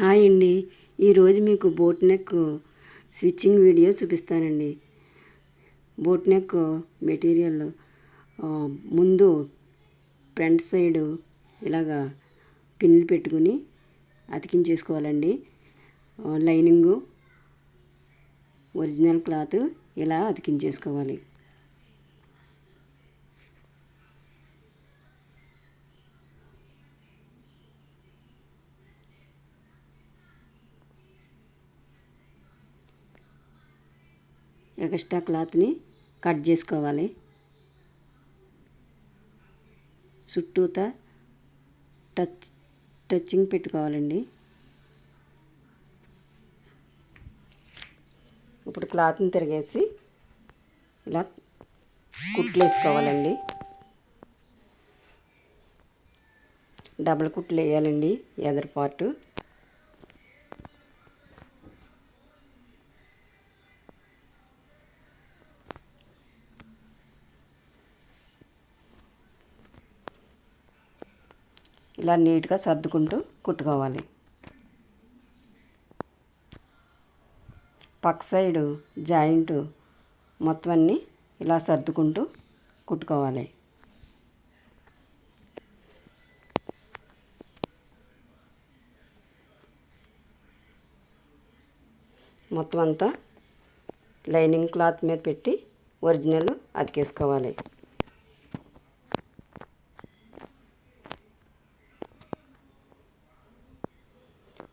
Hi అండి. ఈరోజు మీకు బోట్ నెక్ స్విచ్చింగ్ వీడియో చూపిస్తానండి. బోట్ నెక్ మెటీరియల్ ముందు ఫ్రంట్ సైడ్ ఇలాగా పిన్నులు పెట్టుకుని అతికించేసుకోవాలండి. లైనింగు ఒరిజినల్ క్లాత్ ఇలా అతికించేసుకోవాలి. ఎక్స్ట్రా క్లాత్ని కట్ చేసుకోవాలి. చుట్టూతా టచ్ టచింగ్ పెట్టుకోవాలండి. ఇప్పుడు క్లాత్ని తిరిగేసి ఇలా కుట్లు వేసుకోవాలండి డబుల్ కుట్లు వేయాలండి ఎదర్ పార్టు. ఇలా నీట్గా సర్దుకుంటూ కుట్టుకోవాలి. పక్క సైడు జాయింట్ మొత్తం అన్నీ ఇలా సర్దుకుంటూ కుట్టుకోవాలి. మొత్తం అంతా లైనింగ్ క్లాత్ మీద పెట్టి ఒరిజినల్ అతికేసుకోవాలి.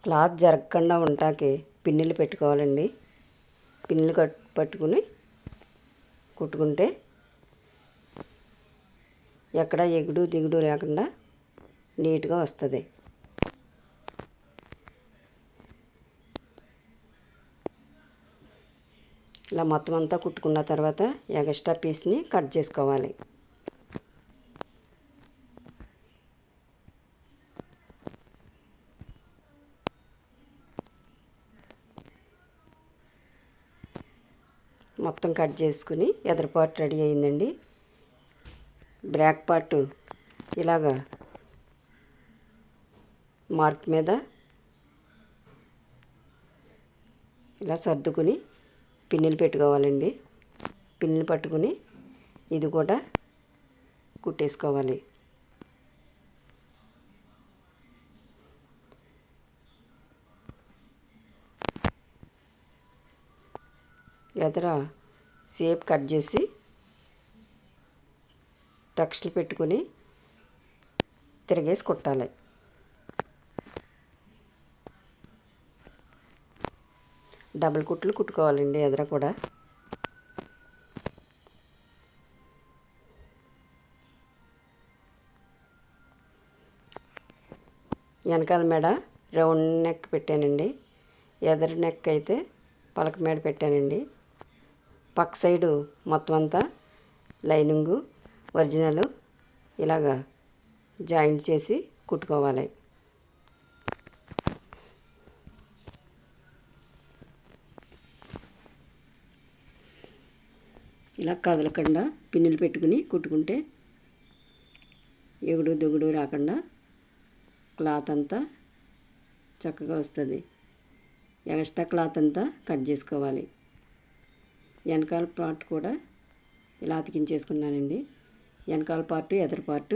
క్లాత్ జరగకుండా ఉంటాకి పిన్నులు పెట్టుకోవాలండి. పిన్నులు కట్ పట్టుకుని కుట్టుకుంటే ఎక్కడ ఎగుడు దిగుడు లేకుండా నీట్గా వస్తుంది. ఇలా మొత్తం అంతా కుట్టుకున్న తర్వాత ఎగస్ట్రా పీస్ని కట్ చేసుకోవాలి. మొత్తం కట్ చేసుకుని ఎదర్ పార్ట్ రెడీ అయిందండి. బ్యాక్ పార్ట్ ఇలాగా మార్క్ మీద ఇలా సర్దుకుని పిన్నులు పెట్టుకోవాలండి. పిన్నులు పట్టుకుని ఇది కూడా కుట్టేసుకోవాలి. ఎదర షేప్ కట్ చేసి టక్స్లు పెట్టుకుని తిరగేసి కుట్టాలి. డబుల్ కుట్లు కుట్టుకోవాలండి ఎదుర కూడా. వెనకాల మెడ రౌండ్ నెక్ పెట్టానండి. ఎదరు నెక్ అయితే పలక మెడ పెట్టానండి. పక్క సైడు మొత్తం అంతా లైనింగు ఒరిజినల్ ఇలాగా జాయింట్ చేసి కుట్టుకోవాలి. ఇలా కదలకుండా పిన్నులు పెట్టుకుని కుట్టుకుంటే ఎగుడు దిగుడు రాకుండా క్లాత్ అంతా చక్కగా వస్తుంది. ఎక్స్ట్రా క్లాత్ అంతా కట్ చేసుకోవాలి. వెనకాల పార్ట్ కూడా ఇలా అతికించేసుకున్నానండి. వెనకాల పార్ట్ ఎదర పార్ట్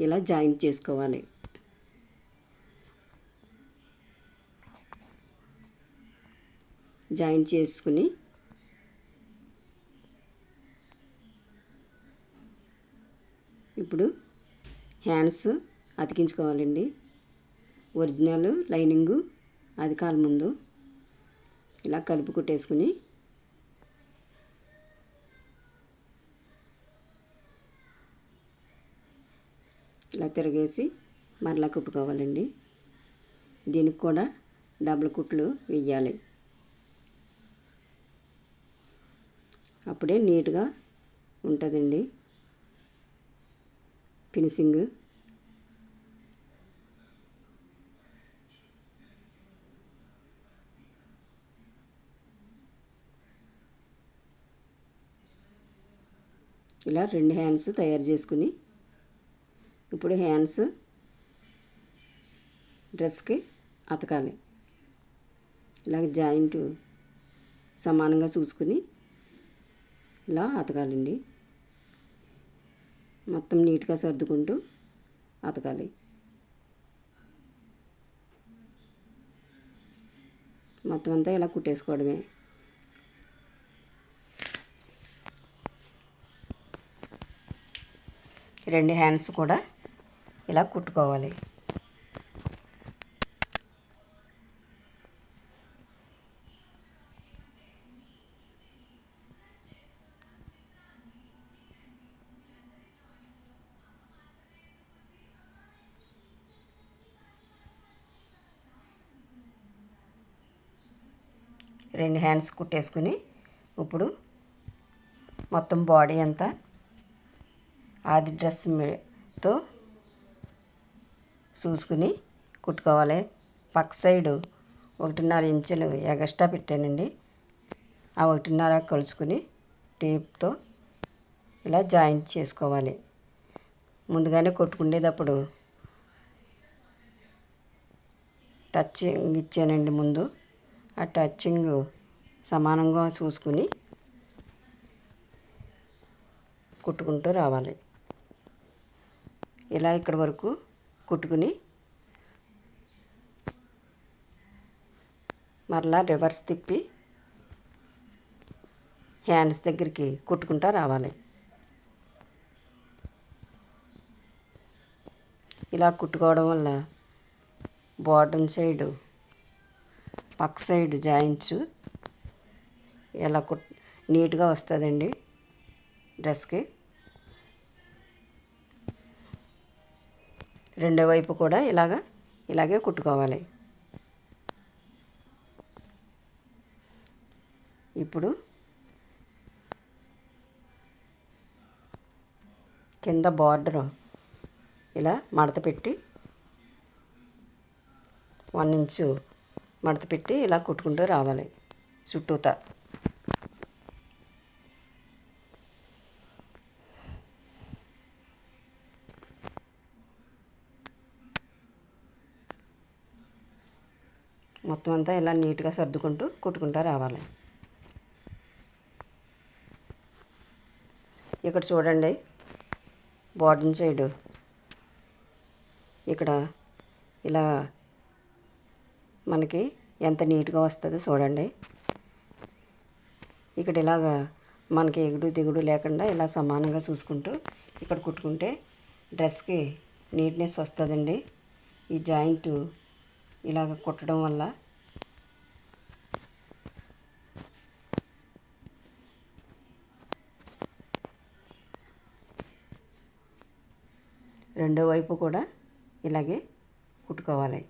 ఇలా జాయింట్ చేసుకోవాలి. జాయింట్ చేసుకుని ఇప్పుడు హ్యాండ్స్ అతికించుకోవాలండి. ఒరిజినల్ లైనింగు అది కాల ముందు ఇలా కలుపు కుట్టేసుకుని ఇలా తిరగేసి మరలా కుట్టుకోవాలండి. దీనికి కూడా డబుల్ కుట్లు వెయ్యాలి. అప్పుడే నీట్గా ఉంటుందండి. ఫినిషింగ్. ఇలా రెండు హ్యాండ్స్ తయారు చేసుకుని ఇప్పుడు హ్యాండ్స్ డ్రెస్కి అతకాలి. ఇలాగ జాయింట్ సమానంగా చూసుకుని ఇలా అతకాలండి. మొత్తం నీట్గా సర్దుకుంటూ అతకాలి. మొత్తం అంతా ఇలా కుట్టేసుకోవడమే. రెండు హ్యాండ్స్ కూడా ఇలా కుట్టుకోవాలి. రెండు హ్యాండ్స్ కుట్టేసుకుని ఇప్పుడు మొత్తం బాడీ అంతా ఆది డ్రెస్తో చూసుకుని కుట్టుకోవాలి. పక్క సైడు ఒకటిన్నర ఇంచులు ఎగస్ట్రా పెట్టానండి. ఆ ఒకటిన్నర కలుసుకుని టేప్తో ఇలా జాయింట్ చేసుకోవాలి. ముందుగానే కొట్టుకునేటప్పుడు టచ్చింగ్ ఇచ్చానండి ముందు. ఆ టచ్చింగ్ సమానంగా చూసుకుని కుట్టుకుంటూ రావాలి. ఇలా ఇక్కడి వరకు కుట్టుకుని మరలా రివర్స్ తిప్పి హ్యాండ్స్ దగ్గరికి కుట్టుకుంటూ రావాలి. ఇలా కుట్టుకోవడం వల్ల బాటమ్ సైడు పక్క సైడ్ జాయింట్స్ ఇలా కుట్ నీట్గా వస్తుందండి డ్రెస్కి. రెండో వైపు కూడా ఇలాగ ఇలాగే కుట్టుకోవాలి. ఇప్పుడు కింద బార్డర్ ఇలా మడత పెట్టి వన్ ఇంచు మడత పెట్టి ఇలా కుట్టుకుంటూ రావాలి. చుట్టూతా. మొత్తం అంతా ఇలా నీట్గా సర్దుకుంటూ కుట్టుకుంటూ రావాలి. ఇక్కడ చూడండి బాటమ్ సైడు ఇక్కడ ఇలా మనకి ఎంత నీట్గా వస్తుందో చూడండి. ఇక్కడ ఇలాగా మనకి ఎగుడు దిగుడు లేకుండా ఇలా సమానంగా చూసుకుంటూ ఇక్కడ కుట్టుకుంటే డ్రెస్కి నీట్నెస్ వస్తుందండి. ఈ జాయింట్ ఇలాగ కుట్టడం వల్ల. రెండో వైపు కూడా ఇలాగే కుట్టుకోవాలి.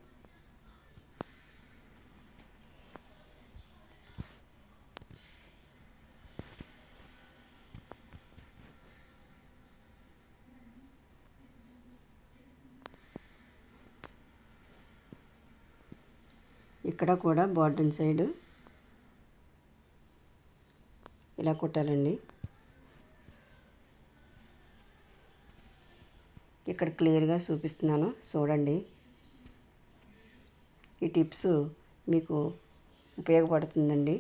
ఇక్కడ కూడా బాటమ్ సైడ్ ఇలా కుట్టాలండి. ఇక్కడ క్లియర్గా చూపిస్తున్నాను. చూడండి. ఈ టిప్స్ మీకు ఉపయోగపడుతుందండి.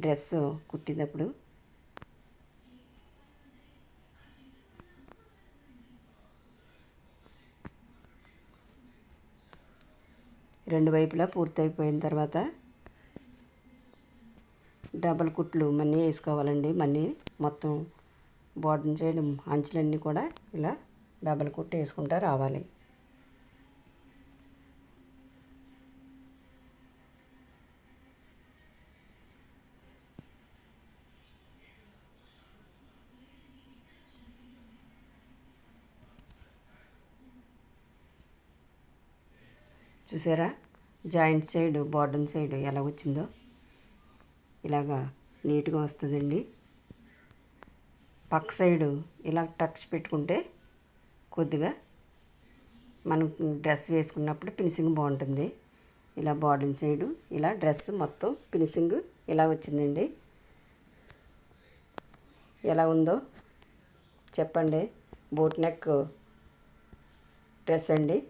డ్రెస్ కుట్టినప్పుడు. రెండు వైపులా పూర్తయిపోయిన తర్వాత డబల్ కుట్లు మనీ వేసుకోవాలండి. మనీ మొత్తం బాటమ్ చేయడం అంచులన్నీ కూడా ఇలా డబల్ కుట్టు వేసుకుంటా రావాలి. చూసారా? జాయింట్ సైడ్ బాటమ్ సైడ్ ఎలా వచ్చిందో ఇలాగా నీట్గా వస్తుందండి. పక్క సైడు ఇలా టచ్ పెట్టుకుంటే కొద్దిగా మనం డ్రెస్ వేసుకున్నప్పుడు ఫినిషింగ్ బాగుంటుంది. ఇలా బాటమ్ సైడు ఇలా డ్రెస్ మొత్తం ఫినిషింగ్ ఇలా వచ్చిందండి. ఎలా ఉందో చెప్పండి. బోట్ నెక్ డ్రెస్ అండి.